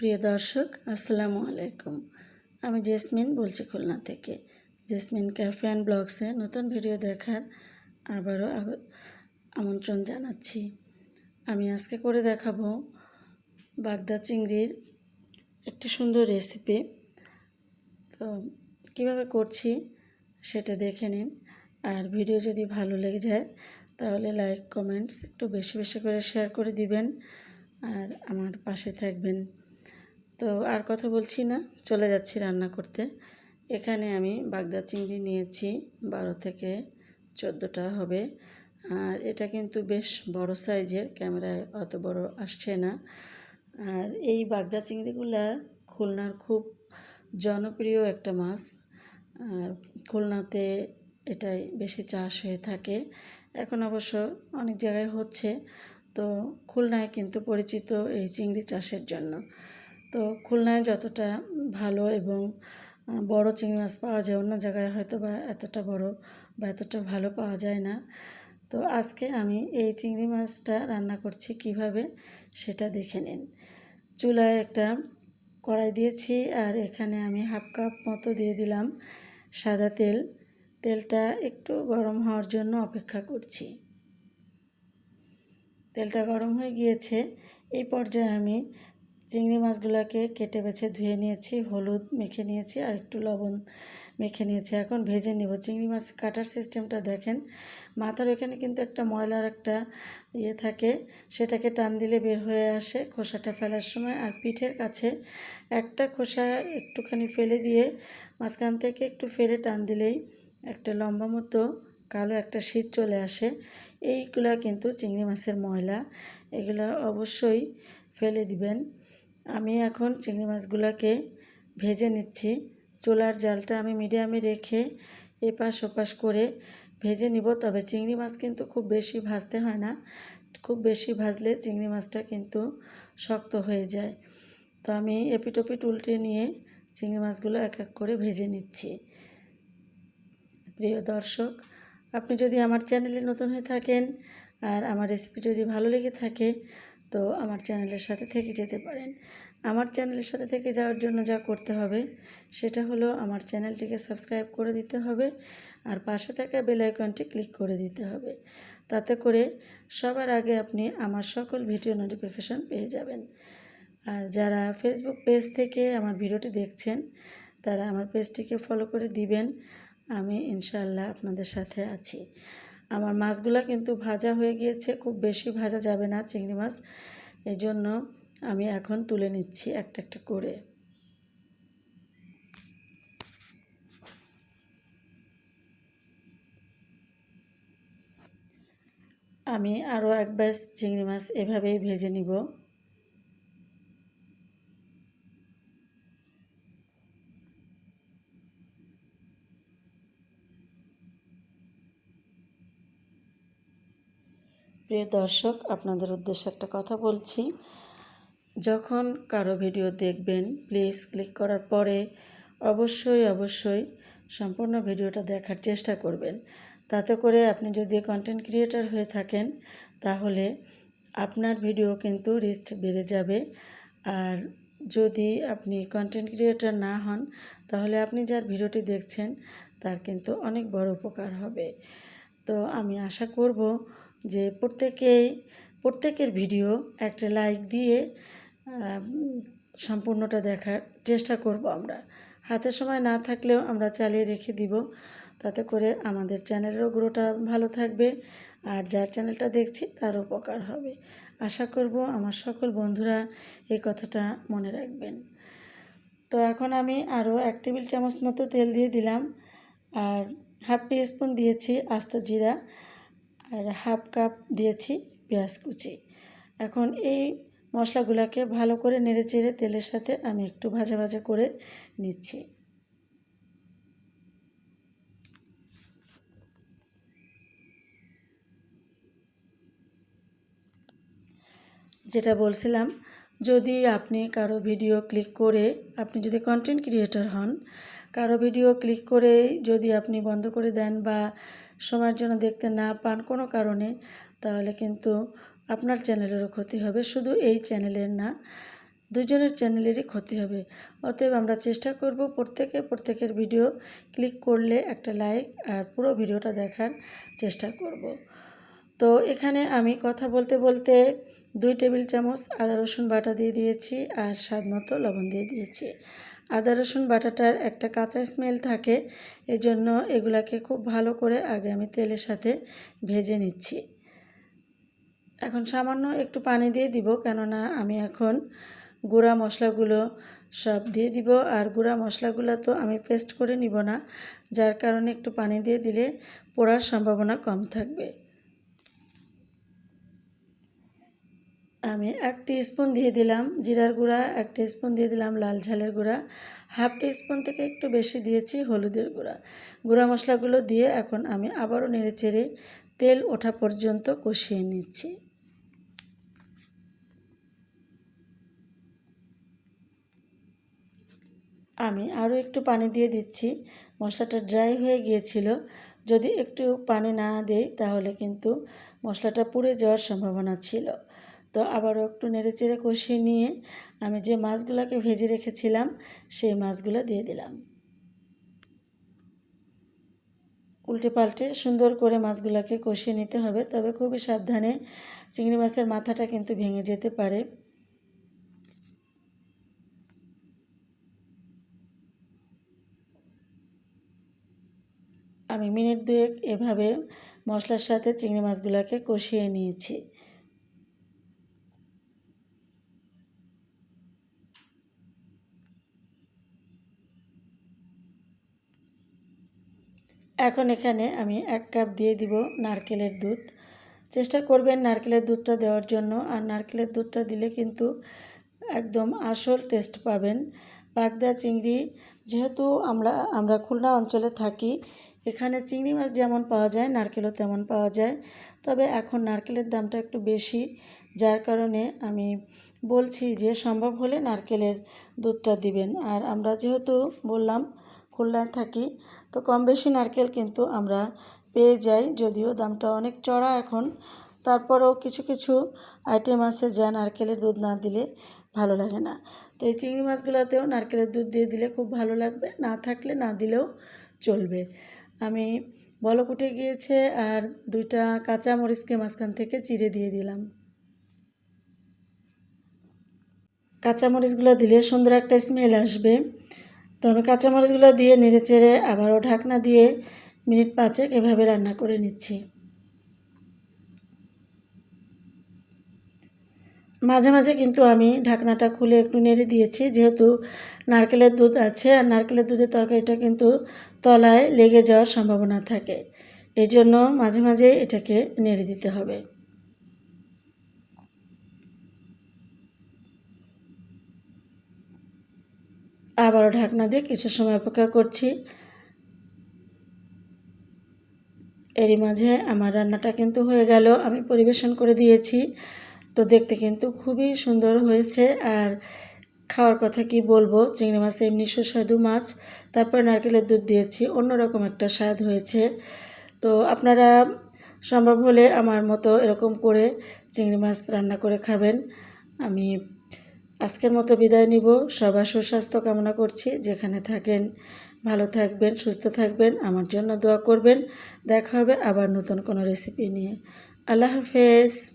প্রিয় দর্শক, আসসালামু আলাইকুম। আমি জেসমিন বলছি খুলনা থেকে। জেসমিন ক্যাফে অ্যান্ড ব্লগসে নতুন ভিডিও দেখার আবারও আমন্ত্রণ জানাচ্ছি। আমি আজকে করে দেখাবো বাগদা চিংড়ির একটি সুন্দর রেসিপি তো কীভাবে করছি সেটা দেখে নিন। আর ভিডিও যদি ভালো লেগে যায়, তাহলে লাইক কমেন্টস একটু বেশি বেশি করে শেয়ার করে দিবেন। আর আমার পাশে থাকবেন তো আর কথা বলছি না, চলে যাচ্ছি রান্না করতে। এখানে আমি বাগদা চিংড়ি নিয়েছি, বারো থেকে চোদ্দোটা হবে। আর এটা কিন্তু বেশ বড় সাইজের, ক্যামেরায় অত বড় আসছে না। আর এই বাগদা চিংড়িগুলা খুলনার খুব জনপ্রিয় একটা মাছ। আর খুলনাতে এটাই বেশি চাষ হয়ে থাকে। এখন অবশ্য অনেক জায়গায় হচ্ছে। তো খুলনায় কিন্তু পরিচিত এই চিংড়ি চাষের জন্য। তো খুলনায় যতটা ভালো এবং বড় চিংড়ি মাছ পাওয়া যায় অন্য জায়গায় হয়তো বা এতটা বড় বা এতটা ভালো পাওয়া যায় না। তো আজকে আমি এই চিংড়ি মাছটা রান্না করছি কীভাবে সেটা দেখে নিন। চুলায় একটা কড়াই দিয়েছি আর এখানে আমি হাফ কাপ মতো দিয়ে দিলাম সাদা তেল। তেলটা একটু গরম হওয়ার জন্য অপেক্ষা করছি। তেলটা গরম হয়ে গিয়েছে। এই পর্যায়ে আমি চিংড়ি মাছগুলোকে কেটে বেছে ধুয়ে নিয়েছি, হলুদ মেখে নিয়েছি আর একটু লবণ মেখে নিয়েছি। এখন ভেজে নিব। চিংড়ি মাছ কাটার সিস্টেমটা দেখেন মাথার এখানে কিন্তু একটা ময়লার একটা ইয়ে থাকে, সেটাকে টান দিলে বের হয়ে আসে খোসাটা ফেলার সময়। আর পিঠের কাছে একটা খোসা একটুখানি ফেলে দিয়ে মাঝখান থেকে একটু ফেলে টান দিলেই একটা লম্বা মতো কালো একটা শীত চলে আসে। এইগুলা কিন্তু চিংড়ি মাছের ময়লা, এগুলো অবশ্যই ফেলে দিবেন। আমি এখন চিংড়ি মাছগুলোকে ভেজে নিচ্ছি। চুলার জালটা আমি মিডিয়ামে রেখে এপাশ ওপাশ করে ভেজে নিব। তবে চিংড়ি মাছ কিন্তু খুব বেশি ভাজতে হয় না। খুব বেশি ভাজলে চিংড়ি মাছটা কিন্তু শক্ত হয়ে যায়। তো আমি এপিটোপিট উল্টে নিয়ে চিংড়ি মাছগুলো এক এক করে ভেজে নিচ্ছি। প্রিয় দর্শক, আপনি যদি আমার চ্যানেলে নতুন হয়ে থাকেন আর আমার রেসিপি যদি ভালো লেগে থাকে তো আমার চ্যানেলের সাথে থেকে যেতে পারেন। আমার চ্যানেলের সাথে থেকে যাওয়ার জন্য যা করতে হবে, সেটা হলো আমার চ্যানেলটিকে সাবস্ক্রাইব করে দিতে হবে আর পাশে থাকা বেল আইকনটি ক্লিক করে দিতে হবে। তাতে করে সবার আগে আপনি আমার সকল ভিডিও নোটিফিকেশন পেয়ে যাবেন। আর যারা ফেসবুক পেজ থেকে আমার ভিডিওটি দেখছেন, তারা আমার পেজটিকে ফলো করে দিবেন। আমি ইনশাআল্লাহ আপনাদের সাথে আছি। আমার মাছগুলো কিন্তু ভাজা হয়ে গিয়েছে, খুব বেশি ভাজা যাবে না চিংড়ি মাছ। এই জন্য আমি এখন তুলে নিচ্ছি একটা একটা করে। আমি আরও এক ব্যাস চিংড়ি মাছ এভাবেই ভেজে নিব। প্রিয় দর্শক, আপনাদের উদ্দেশ্যে একটা কথা বলছি। যখন কারও ভিডিও দেখবেন প্লিজ ক্লিক করার পরে অবশ্যই অবশ্যই সম্পূর্ণ ভিডিওটা দেখার চেষ্টা করবেন। তাতে করে আপনি যদি কন্টেন্ট ক্রিয়েটর হয়ে থাকেন, তাহলে আপনার ভিডিও কিন্তু রিচ বেড়ে যাবে। আর যদি আপনি কন্টেন্ট ক্রিয়েটর না হন, তাহলে আপনি যার ভিডিওটি দেখছেন, তার কিন্তু অনেক বড় উপকার হবে। তো আমি আশা করব যে প্রত্যেকেই, প্রত্যেকের ভিডিও একটা লাইক দিয়ে সম্পূর্ণটা দেখার চেষ্টা করব আমরা। হাতে সময় না থাকলেও আমরা চালিয়ে রেখে দিব। তাতে করে আমাদের চ্যানেলেরও গ্রোটা ভালো থাকবে আর যার চ্যানেলটা দেখছি তার উপকার হবে। আশা করব আমার সকল বন্ধুরা এই কথাটা মনে রাখবেন। তো এখন আমি আরও এক টেবিল চামচ মতো তেল দিয়ে দিলাম। আর হাফ টি স্পুন দিয়েছি আস্ত জিরা। আর হাফ কাপ দিয়েছি পেঁয়াজ কুচি। এখন এই মশলাগুলোকে ভালো করে নেড়ে চেড়ে তেলের সাথে আমি একটু ভাজা ভাজা করে নিচ্ছি। যেটা বলছিলাম, যদি আপনি কারও ভিডিও ক্লিক করে আপনি যদি কন্টেন্ট ক্রিয়েটর হন, কারও ভিডিও ক্লিক করে যদি আপনি বন্ধ করে দেন বা সময়ের জন্য দেখতে না পান কোনো কারণে, তাহলে কিন্তু আপনার চ্যানেলেরও ক্ষতি হবে। শুধু এই চ্যানেলের না, দুজনের চ্যানেলেরই ক্ষতি হবে। অতএব আমরা চেষ্টা করব প্রত্যেকে প্রত্যেকের ভিডিও ক্লিক করলে একটা লাইক আর পুরো ভিডিওটা দেখার চেষ্টা করব। তো এখানে আমি কথা বলতে বলতে দুই টেবিল চামচ আদা রসুন বাটা দিয়ে দিয়েছি আর স্বাদ মতো লবণ দিয়ে দিয়েছি। আদা, রসুন বাটাটার একটা কাঁচা স্মেল থাকে, এজন্য এগুলাকে খুব ভালো করে আগে আমি তেলের সাথে ভেজে নিচ্ছি। এখন সামান্য একটু পানি দিয়ে দিব, কেননা আমি এখন গুঁড়া মশলাগুলো সব দিয়ে দিব, আর গুঁড়া মশলাগুলো তো আমি পেস্ট করে নিব না, যার কারণে একটু পানি দিয়ে দিলে পোড়ার সম্ভাবনা কম থাকবে। আমি এক স্পুন দিয়ে দিলাম জিরার গুঁড়া, এক স্পুন দিয়ে দিলাম লাল ঝালের গুঁড়া হাফ স্পুন থেকে একটু বেশি দিয়েছি হলুদের গুঁড়া। গুঁড়া মশলাগুলো দিয়ে এখন আমি আবারও নেড়ে চেড়ে তেল ওঠা পর্যন্ত কষিয়ে নিচ্ছি। আমি আরও একটু পানি দিয়ে দিচ্ছি। মশলাটা ড্রাই হয়ে গিয়েছিল। যদি একটু পানি না দেই তাহলে কিন্তু মশলাটা পুড়ে যাওয়ার সম্ভাবনা ছিল। তো আবারও একটু নেড়েচেড়ে কষিয়ে নিয়ে আমি যে মাছগুলোকে ভেজে রেখেছিলাম, সেই মাছগুলো দিয়ে দিলাম। উল্টে পাল্টে সুন্দর করে মাছগুলোকে কষিয়ে নিতে হবে, তবে খুবই সাবধানে চিংড়ি মাছের মাথাটা কিন্তু ভেঙে যেতে পারে। আমি মিনিট দুয়েক এভাবে মশলার সাথে চিংড়ি মাছগুলোকে কষিয়ে নিয়েছি। এখন এখানে আমি এক কাপ দিয়ে দিব নারকেলের দুধ। চেষ্টা করবেন নারকেলের দুধটা দেওয়ার জন্য। আর নারকেলের দুধটা দিলে কিন্তু একদম আসল টেস্ট পাবেন। বাগদা চিংড়ি, যেহেতু আমরা আমরা খুলনা অঞ্চলে থাকি, এখানে চিংড়ি মাছ যেমন পাওয়া যায়, নারকেলও তেমন পাওয়া যায়। তবে এখন নারকেলের দামটা একটু বেশি, যার কারণে আমি বলছি যে সম্ভব হলে নারকেলের দুধটা দিবেন। আর আমরা যেহেতু বললাম খুলনায় থাকি, তো কম বেশি নারকেল কিন্তু আমরা পেয়ে যাই, যদিও দামটা অনেক চড়া এখন। তারপরেও কিছু কিছু আইটেম আছে যা নারকেলের দুধ না দিলে ভালো লাগে না। তো এই চিংড়ি মাছগুলোতেও নারকেলের দুধ দিয়ে দিলে খুব ভালো লাগবে, না থাকলে না দিলেও চলবে। আমি বলক উঠে গিয়েছে আর দুইটা কাঁচা মরিচকে মাঝখান থেকে চিড়ে দিয়ে দিলাম। কাঁচামরিচগুলো দিলে সুন্দর একটা স্মেল আসবে। তো আমি কাঁচামরিচগুলো দিয়ে নেড়ে চেড়ে আবারও ঢাকনা দিয়ে মিনিট পাঁচেক এভাবে রান্না করে নিচ্ছি। মাঝে মাঝে কিন্তু আমি ঢাকনাটা খুলে একটু নেড়ে দিয়েছি, যেহেতু নারকেলের দুধ আছে আর নারকেলের দুধের তরকারিটা কিন্তু তলায় লেগে যাওয়ার সম্ভাবনা থাকে। এই জন্য মাঝে মাঝে এটাকে নেড়ে দিতে হবে। আবারও ঢাকনা দিয়ে কিছু সময় অপেক্ষা করছি। এরই মাঝে আমার রান্নাটা কিন্তু হয়ে গেল, আমি পরিবেশন করে দিয়েছি। তো দেখতে কিন্তু খুবই সুন্দর হয়েছে। আর খাওয়ার কথা কি বলব, চিংড়ি মাছ এমনি সুস্বাদু মাছ, তারপর নারকেলের দুধ দিয়েছি, অন্যরকম একটা স্বাদ হয়েছে। তো আপনারা সম্ভব হলে আমার মতো এরকম করে চিংড়ি মাছ রান্না করে খাবেন। আমি আজকের মতো বিদায় নিব। সবার সুস্বাস্থ্য কামনা করছি। যেখানে থাকেন, ভালো থাকবেন, সুস্থ থাকবেন, আমার জন্য দোয়া করবেন। দেখা হবে আবার নতুন কোনো রেসিপি নিয়ে। আল্লাহ হাফেজ।